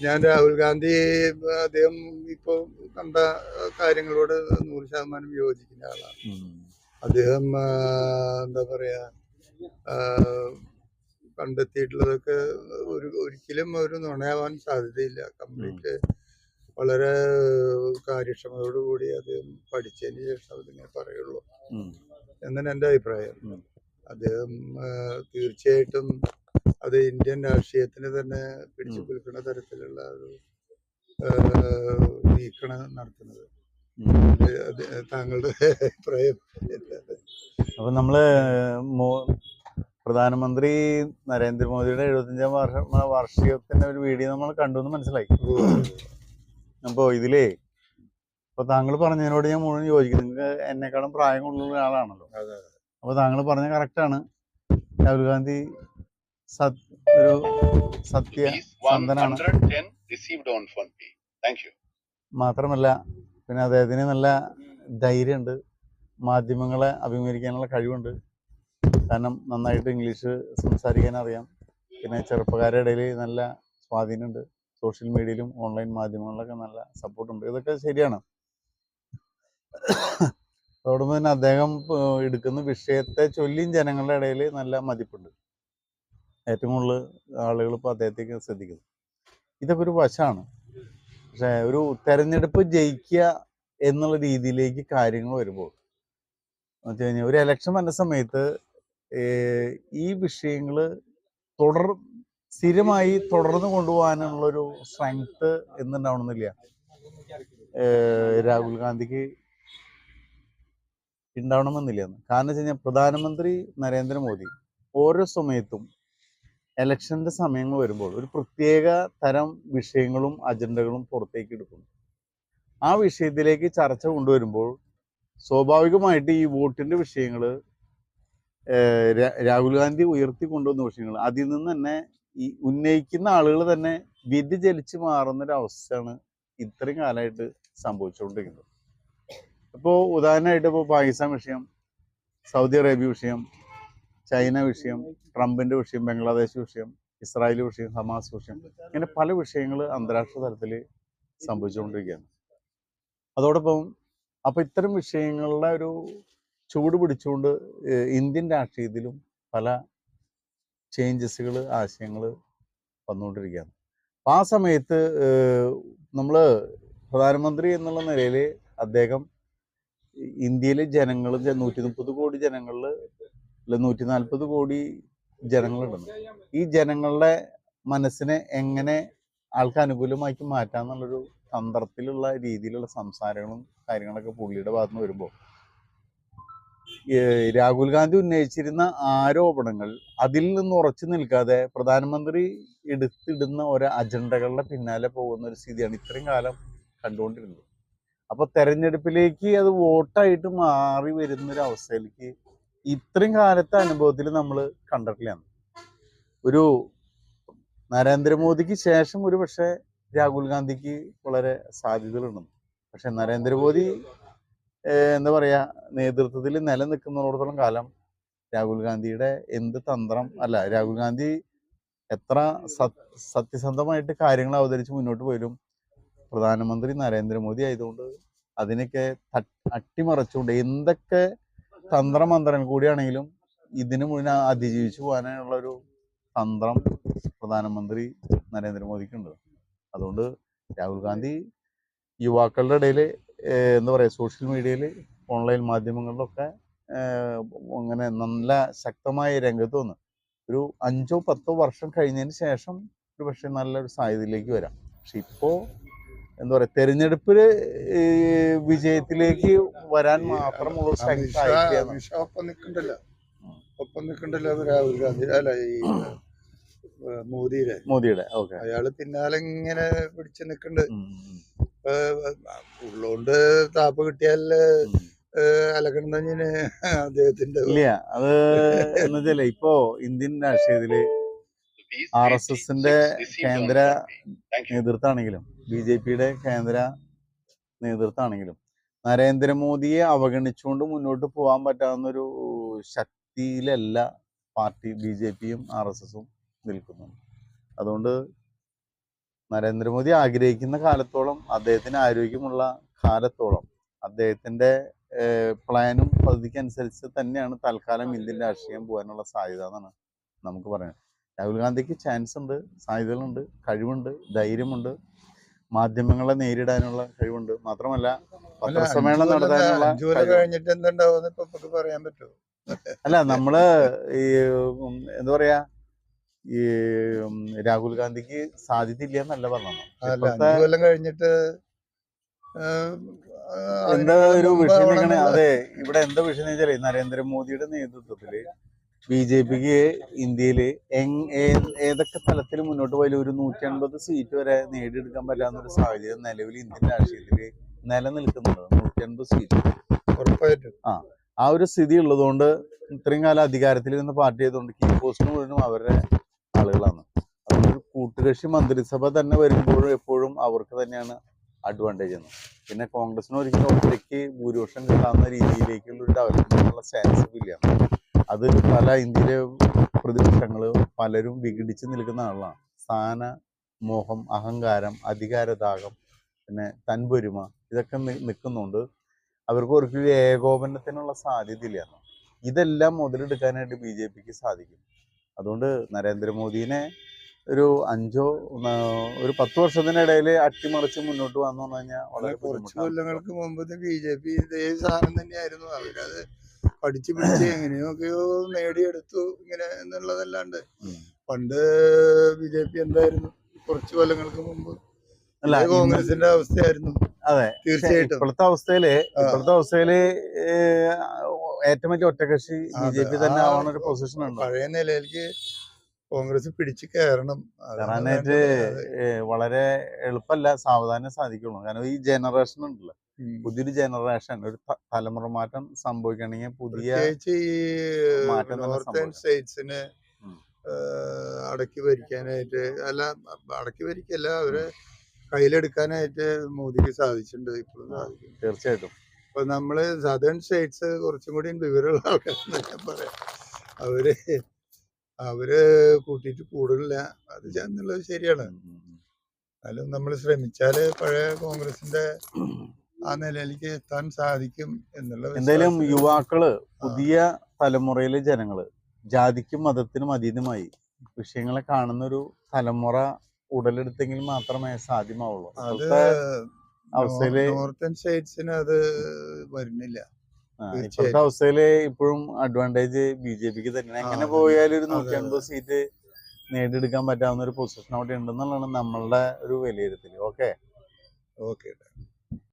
ഞാൻ രാഹുൽ ഗാന്ധി അദ്ദേഹം ഇപ്പോൾ കണ്ട കാര്യങ്ങളോട് നൂറ് ശതമാനം യോജിക്കുന്ന ആളാണ്. അദ്ദേഹം എന്താ പറയാ കണ്ടെത്തിയിട്ടുള്ളതൊക്കെ ഒരു ഒരിക്കലും ഒരു നുണയാവാൻ സാധ്യതയില്ല. കംപ്ലീറ്റ് വളരെ കാര്യക്ഷമതയോടുകൂടി അദ്ദേഹം പഠിച്ചതിന് ശേഷം അതിങ്ങനെ പറയുള്ളൂ. എന്നാണ് എന്റെ അഭിപ്രായം. അദ്ദേഹം തീർച്ചയായിട്ടും അത് ഇന്ത്യൻ രാഷ്ട്രീയത്തിന് തന്നെ പിടിച്ചു. കുലുക്കുന്ന തരത്തിലുള്ള ഒരു നീക്കണം നടത്തുന്നത്. താങ്കളുടെ അഭിപ്രായം അപ്പൊ നമ്മൾ പ്രധാനമന്ത്രി നരേന്ദ്രമോദിയുടെ എഴുപത്തഞ്ചാം വർഷ വാർഷികത്തിന്റെ ഒരു വീഡിയോ നമ്മൾ കണ്ടു എന്ന് മനസ്സിലായി. അപ്പോ ഇതിലേ ഇപ്പൊ താങ്കൾ പറഞ്ഞതിനോട് ഞാൻ മുഴുവൻ യോജിക്കുന്നു. നിങ്ങൾക്ക് എന്നെക്കാളും പ്രായം കൂടുതലുള്ള ആളാണല്ലോ. അതെ. അപ്പൊ താങ്കൾ പറഞ്ഞ കറക്റ്റാണ് ആണ്. രാഹുൽ ഗാന്ധി സത് ഒരു സത്യ സന്ധനാണ്. 110 received on PhonePe. Thank മാത്രമല്ല പിന്നെ അദ്ദേഹത്തിന് നല്ല ധൈര്യമുണ്ട്. മാധ്യമങ്ങളെ അഭിമുഖീകരിക്കാനുള്ള കഴിവുണ്ട്. കാരണം നന്നായിട്ട് ഇംഗ്ലീഷ് സംസാരിക്കാൻ അറിയാം. പിന്നെ ചെറുപ്പക്കാരുടെ ഇടയിൽ നല്ല സ്വാധീനമുണ്ട്. സോഷ്യൽ മീഡിയയിലും ഓൺലൈൻ മാധ്യമങ്ങളിലൊക്കെ നല്ല സപ്പോർട്ടുണ്ട് ഇതൊക്കെ ശരിയാണ്. അതോടൊപ്പം തന്നെ അദ്ദേഹം എടുക്കുന്ന വിഷയത്തെ ചൊല്ലിയും ജനങ്ങളുടെ ഇടയിൽ നല്ല മതിപ്പുണ്ട്. ഏറ്റവും കൂടുതൽ ആളുകൾ ഇപ്പോൾ അദ്ദേഹത്തേക്ക് ശ്രദ്ധിക്കുന്നു. ഇതൊക്കെ ഒരു വശമാണ്. പക്ഷേ ഒരു തെരഞ്ഞെടുപ്പ് ജയിക്കുക എന്നുള്ള രീതിയിലേക്ക് കാര്യങ്ങൾ വരുമ്പോൾ എന്ന് വെച്ച് കഴിഞ്ഞാൽ ഒരു ഇലക്ഷൻ വന്ന സമയത്ത് ഈ വിഷയങ്ങൾ തുടർ സ്ഥിരമായി തുടർന്ന് കൊണ്ടുപോകാനുള്ളൊരു സ്ട്രെങ്ത് എന്നുണ്ടാവണമെന്നില്ല. രാഹുൽ ഗാന്ധിക്ക് ഉണ്ടാവണമെന്നില്ല കാരണം വെച്ച് കഴിഞ്ഞാൽ പ്രധാനമന്ത്രി നരേന്ദ്രമോദി ഓരോ സമയത്തും ഇലക്ഷന്റെ സമയങ്ങൾ വരുമ്പോൾ ഒരു പ്രത്യേക തരം വിഷയങ്ങളും അജണ്ടകളും പുറത്തേക്ക് എടുക്കും ആ വിഷയത്തിലേക്ക് ചർച്ച കൊണ്ടുവരുമ്പോൾ സ്വാഭാവികമായിട്ട് ഈ വോട്ടിന്റെ വിഷയങ്ങൾ രാഹുൽ ഗാന്ധി ഉയർത്തി കൊണ്ടുവന്ന വിഷയങ്ങൾ അതിൽ നിന്ന് തന്നെ ഈ ഉന്നയിക്കുന്ന ആളുകൾ തന്നെ വ്യതിചലിച്ച് മാറുന്നൊരവസ്ഥയാണ് ഇത്രയും കാലമായിട്ട് സംഭവിച്ചുകൊണ്ടിരിക്കുന്നത്. ഇപ്പോൾ ഉദാഹരണമായിട്ട് ഇപ്പോൾ പാകിസ്ഥാൻ വിഷയം സൗദി അറേബ്യ വിഷയം ചൈന വിഷയം ട്രംപിന്റെ വിഷയം ബംഗ്ലാദേശ് വിഷയം ഇസ്രായേൽ വിഷയം ഹമാസ് വിഷയം ഇങ്ങനെ പല വിഷയങ്ങൾ അന്താരാഷ്ട്ര തലത്തിൽ സംഭവിച്ചുകൊണ്ടിരിക്കുകയാണ്. അതോടൊപ്പം അപ്പോൾ ഇത്തരം വിഷയങ്ങളുടെ ഒരു ചൂട് പിടിച്ചുകൊണ്ട് ഇന്ത്യൻ രാഷ്ട്രീയത്തിലും പല ചേഞ്ചസുകൾ ആശയങ്ങൾ വന്നുകൊണ്ടിരിക്കുകയാണ്. അപ്പം ആ സമയത്ത് നമ്മൾ പ്രധാനമന്ത്രി എന്നുള്ള നിലയിൽ അദ്ദേഹം ഇന്ത്യയിലെ ജനങ്ങൾ നൂറ്റി മുപ്പത് കോടി ജനങ്ങളിൽ നൂറ്റി നാൽപ്പത് കോടി ജനങ്ങളുണ്ട്. ഈ ജനങ്ങളുടെ മനസ്സിനെ എങ്ങനെ ആൾക്ക് അനുകൂലമാക്കി മാറ്റാം എന്നുള്ളൊരു തന്ത്രത്തിലുള്ള രീതിയിലുള്ള സംസാരങ്ങളും കാര്യങ്ങളൊക്കെ പുള്ളിയുടെ ഭാഗത്ത് നിന്ന് വരുമ്പോൾ രാഹുൽ ഗാന്ധി ഉന്നയിച്ചിരുന്ന ആരോപണങ്ങൾ അതിൽ നിന്ന് ഉറച്ചു നിൽക്കാതെ പ്രധാനമന്ത്രി എടുത്തിടുന്ന ഒരു അജണ്ടകളുടെ പിന്നാലെ പോകുന്ന ഒരു സ്ഥിതിയാണ് ഇത്രയും കാലം കണ്ടുകൊണ്ടിരുന്നത്. അപ്പൊ തെരഞ്ഞെടുപ്പിലേക്ക് അത് വോട്ടായിട്ട് മാറി വരുന്ന ഒരു അവസ്ഥയിലേക്ക് ഇത്രയും കാലത്തെ അനുഭവത്തിൽ നമ്മൾ കണ്ടിട്ടില്ല. ഒരു നരേന്ദ്രമോദിക്ക് ശേഷം ഒരു പക്ഷേ രാഹുൽ ഗാന്ധിക്ക് വളരെ സാധ്യതകളുണ്ട്. പക്ഷെ നരേന്ദ്രമോദി എന്താ പറയാ നേതൃത്വത്തിൽ നിലനിൽക്കുന്നിടത്തോളം കാലം രാഹുൽ ഗാന്ധിയുടെ എന്ത് തന്ത്രം അല്ല രാഹുൽ ഗാന്ധി എത്ര സത്യസന്ധമായിട്ട് കാര്യങ്ങൾ അവതരിച്ച് മുന്നോട്ട് പോയാലും പ്രധാനമന്ത്രി നരേന്ദ്രമോദി ആയതുകൊണ്ട് അതിനൊക്കെ അട്ടിമറച്ചുകൊണ്ട് എന്തൊക്കെ തന്ത്രമന്ത്രങ്ങൾ കൂടിയാണെങ്കിലും ഇതിന് മുന്നേ അതിജീവിച്ചു പോകാനുള്ള ഒരു തന്ത്രം പ്രധാനമന്ത്രി നരേന്ദ്രമോദിക്കുണ്ട്. അതുകൊണ്ട് രാഹുൽ ഗാന്ധി യുവാക്കളുടെ ഇടയിൽ എന്താ പറയുക സോഷ്യൽ മീഡിയയിൽ ഓൺലൈൻ മാധ്യമങ്ങളിലൊക്കെ അങ്ങനെ നല്ല ശക്തമായ രംഗത്ത് വന്ന് ഒരു അഞ്ചോ പത്തോ വർഷം കഴിഞ്ഞതിന് ശേഷം ഒരു പക്ഷേ നല്ലൊരു സാധ്യതയിലേക്ക് വരാം. പക്ഷെ ഇപ്പോൾ എന്താ പറയുക തെരഞ്ഞെടുപ്പിൽ വിജയത്തിലേക്ക് വരാൻ മാത്രമുള്ള ഒപ്പം നിൽക്കണ്ടല്ലോ ഒപ്പം നിൽക്കണ്ടല്ലോ രാഹുൽ ഗാന്ധി അല്ല ഈ മോദിയുടെ മോദിയുടെ ഓക്കെ അയാൾ പിന്നാലെ ഇങ്ങനെ പിടിച്ചു നിൽക്കണ്ട് ഉള്ളോണ്ട് താപ്പ് കിട്ടിയാൽ അലക്കണം തന്നെ അദ്ദേഹത്തിന്റെ ഇല്ല അത് എന്നുവെച്ചാൽ ഇപ്പൊ ഇന്ത്യൻ രാഷ്ട്രീയത്തിൽ ആർ എസ് എസിന്റെ 86 received on കേന്ദ്ര. നേതൃത്വമാണെങ്കിലും ബി ജെ പിയുടെ കേന്ദ്ര നേതൃത്വമാണെങ്കിലും നരേന്ദ്രമോദിയെ അവഗണിച്ചുകൊണ്ട് മുന്നോട്ട് പോകാൻ പറ്റാവുന്നൊരു ശക്തിയിലല്ല പാർട്ടി ബി ജെ പിയും ആർ എസ് എസും നിൽക്കുന്നുണ്ട് അതുകൊണ്ട് നരേന്ദ്രമോദി ആഗ്രഹിക്കുന്ന കാലത്തോളം അദ്ദേഹത്തിന് ആരോഗ്യമുള്ള കാലത്തോളം അദ്ദേഹത്തിന്റെ ഏഹ്, പ്ലാനും പദ്ധതിക്കനുസരിച്ച് തന്നെയാണ് തൽക്കാലം ഇന്ത്യൻ രാഷ്ട്രീയം പോകാനുള്ള സാധ്യത എന്നാണ് നമുക്ക് പറയുന്നത് രാഹുൽ ഗാന്ധിക്ക് ചാൻസ് ഉണ്ട് സാധ്യതകളുണ്ട് കഴിവുണ്ട് ധൈര്യമുണ്ട്. മാധ്യമങ്ങളെ നേരിടാനുള്ള കഴിവുണ്ട്. മാത്രമല്ല പത്രസമ്മേളനം നടത്താനുള്ള കഴിഞ്ഞിട്ട് എന്തുണ്ടാവും ഇപ്പൊ പറയാൻ പറ്റുമോ? അല്ല നമ്മൾ ഈ എന്താ പറയാ ഈ രാഹുൽ ഗാന്ധിക്ക് സാധ്യതയില്ല എന്നല്ല പറഞ്ഞു കൊല്ലം കഴിഞ്ഞിട്ട് എന്താ ഒരു വിഷയം അതെ ഇവിടെ എന്താ വിഷയം എന്ന് വെച്ചാൽ നരേന്ദ്രമോദിയുടെ നേതൃത്വത്തിൽ ബി ജെ പിക്ക് ഇന്ത്യയിൽ എങ്- ഏതൊക്കെ തലത്തിൽ മുന്നോട്ട് പോയാലും ഒരു നൂറ്റി അൻപത് സീറ്റ് വരെ നേടിയെടുക്കാൻ പറ്റാവുന്ന ഒരു സാഹചര്യം നിലവിൽ ഇന്ത്യൻ രാഷ്ട്രീയത്തിൽ നിലനിൽക്കുന്നുണ്ട്. നൂറ്റി അൻപത് സീറ്റ്. ഉറപ്പായിട്ടും. ആ ആ ഒരു സ്ഥിതി ഉള്ളതുകൊണ്ട് ഇത്രയും കാലം അധികാരത്തിൽ നിന്ന് പാർട്ടി ചെയ്തുകൊണ്ട് കീ പോസ്റ്റ് മുഴുവനും അവരുടെ ആളുകളാണ്. അതുകൊണ്ട് കൂട്ടുകക്ഷി മന്ത്രിസഭ തന്നെ വരുമ്പോഴും എപ്പോഴും അവർക്ക് തന്നെയാണ് അഡ്വാന്റേജ് എന്ന്. പിന്നെ കോൺഗ്രസിന് ഒരിക്കലും ഒറ്റയ്ക്ക് ഭൂരിപക്ഷം കിട്ടാവുന്ന രീതിയിലേക്കുള്ള ഒരു ഡെവലപ്മെന്റിനുള്ള ചാൻസ് ഇല്ല അത് പല ഇന്ത്യയിലെ പ്രതിപക്ഷങ്ങൾ പലരും വിഘടിച്ച് നിൽക്കുന്ന ആളാണ്. സ്ഥാന മോഹം അഹങ്കാരം അധികാരദാഹം പിന്നെ തൻപൊരുമ ഇതൊക്കെ നിൽക്കുന്നുണ്ട് അവർക്ക് ഒരു ഏകോപനത്തിനുള്ള സാധ്യതയില്ല. ഇതെല്ലാം മുതലെടുക്കാനായിട്ട് ബി ജെ പിക്ക് സാധിക്കും. അതുകൊണ്ട് നരേന്ദ്രമോദിനെ ഒരു അഞ്ചോ ഒരു പത്ത് വർഷത്തിനിടയിൽ അട്ടിമറിച്ച് മുന്നോട്ട് വന്നു പറഞ്ഞു കഴിഞ്ഞാൽ വളരെ കുറച്ച് കൊല്ലങ്ങൾക്ക് മുമ്പ് ബി ജെ പി ഇതേ സാധനം തന്നെയായിരുന്നു. അവരത് പഠിച്ചു പിടിച്ച് എങ്ങനെയൊക്കെയോ നേടിയെടുത്തു ഇങ്ങനെ എന്നുള്ളതല്ലാണ്ട്. പണ്ട് ബി ജെ പി എന്തായിരുന്നു? കുറച്ച് കൊല്ലങ്ങൾക്ക് മുമ്പ് കോൺഗ്രസിന്റെ അവസ്ഥയായിരുന്നു. അതെ. തീർച്ചയായിട്ടും. ഇപ്പോഴത്തെ അവസ്ഥയിൽ ഇപ്പോഴത്തെ അവസ്ഥയിൽ ഏറ്റവും വലിയ ഒറ്റകക്ഷി ബി ജെ പി തന്നെ ആവുന്ന ഒരു പൊസിഷൻ ഉണ്ട്? പഴയ നിലയിലേക്ക് കോൺഗ്രസ് പിടിച്ചു കയറണം. കയറാനായിട്ട്. വളരെ എളുപ്പമല്ല സാവധാനം സാധിക്കുള്ളൂ. കാരണം ഈ ജനറേഷൻ ഉണ്ടല്ലോ. പുതിയൊരു ജനറേഷൻ ഒരു തലമുറ മാറ്റം സംഭവിക്കണമെങ്കിൽ പുതിയ നോർത്തേൺ. സ്റ്റേറ്റ്സിനെ അടക്കി ഭരിക്കാനായിട്ട് അല്ല അടക്കി ഭരിക്കല്ല അവരെ കയ്യിലെടുക്കാനായിട്ട് മോദിക്ക് സാധിച്ചിട്ടുണ്ട് ഇപ്പോഴും സാധിക്കും തീർച്ചയായിട്ടും. അപ്പൊ നമ്മൾ സദേൺ സ്റ്റേറ്റ്സ് കുറച്ചും കൂടി വിവരമുള്ള ആൾക്കാരെന്ന് ഞാൻ പറയാം. അവർ അവർ കൂട്ടിയിട്ട് കൂടുതലില്ല അത് എന്നുള്ളത് ശരിയാണ്. എന്നാലും നമ്മൾ ശ്രമിച്ചാൽ പഴയ കോൺഗ്രസിന്റെ ആ നിലയിലേക്ക് എത്താൻ സാധിക്കും എന്നുള്ള എന്തായാലും യുവാക്കൾ പുതിയ തലമുറയിലെ ജനങ്ങൾ ജാതിക്കും മതത്തിനും അതീതമായി വിഷയങ്ങളെ കാണുന്ന ഒരു തലമുറ ഉടലെടുത്തെങ്കിൽ മാത്രമേ സാധ്യമാവുള്ളൂ. അത് അവസ്ഥയിൽ നോർത്തേൺ സ്റ്റേറ്റ്സിന് അത് വരുന്നില്ല. ഇപ്പോഴത്തെ അവസ്ഥയിൽ ഇപ്പോഴും അഡ്വാന്റേജ് ബി ജെ പിക്ക് തന്നെയാണ്. എങ്ങനെ. പോയാലും ഒരു നൂറ്റി അൻപത് സീറ്റ് നേടിയെടുക്കാൻ പറ്റാവുന്ന ഒരു പൊസിഷൻ അവിടെ ഉണ്ടെന്നുള്ളതാണ് നമ്മളുടെ ഒരു വിലയിരുത്തൽ ഓക്കെ? ഓക്കെ